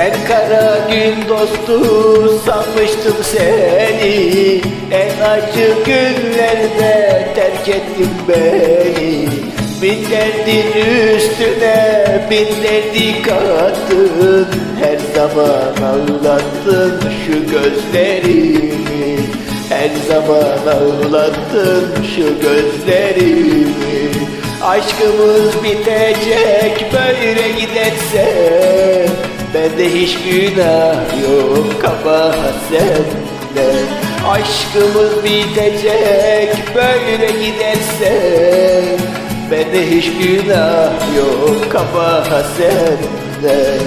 Ben kara gün dostu sanmıştım seni. En acı günlerde terk ettin beni. Bin derdin üstüne bin derdi kattın Her zaman ağlattın şu gözlerimi. Her zaman ağlattın şu gözlerimi. Aşkımız bitecek böyle giderse Bende hiç günah yok kabahat sende. Aşkımız bitecek böyle giderse. Bende hiç günah yok kabahat sende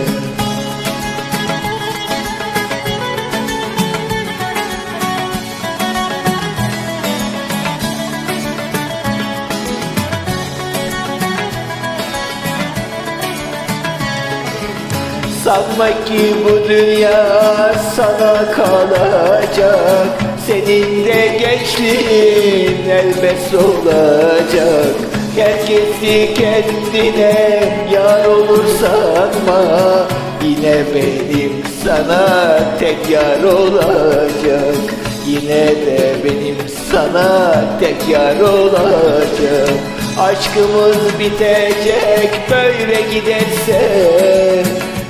Sanma ki bu dünya sana kalacak. Senin de gençliğin elbet olacak. Herkesi kendine yar olur sanma Yine benim sana tek yar olacak. Yine de benim sana tek yar olacak. Aşkımız bitecek böyle giderse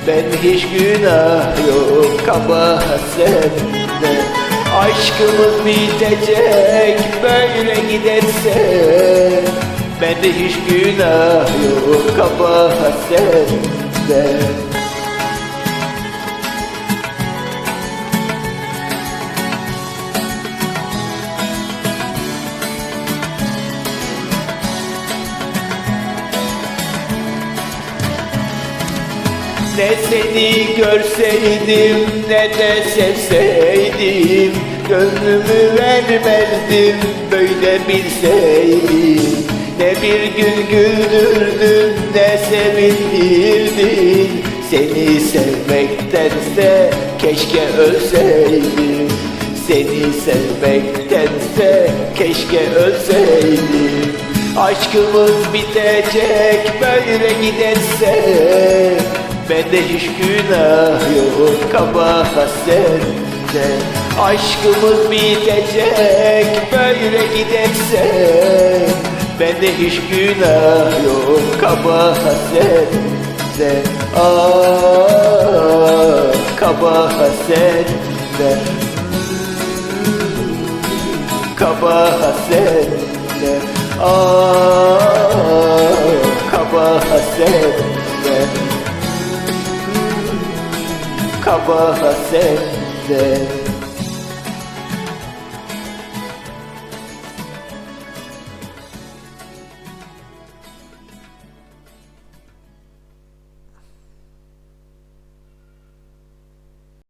ben hiç günah yok kabahat sende Aşkımız bitecek böyle giderse. Bende hiç günah yok kabahat sende Ne seni görseydim ne de sevseydim Gönlümü vermezdim böyle bilseydim. Ne bir gün güldürdün ne sevindirdin Seni sevmektense keşke ölseydim. Seni sevmektense keşke ölseydim. Aşkımız bitecek böyle giderse Bende hiç günah yok kabahat sende. Aşkımız bitecek böyle giderse. Bende hiç günah yok kabahat sende. Ah kabahat sende. Kabahat sende. Ah kabahat sende kabahat sende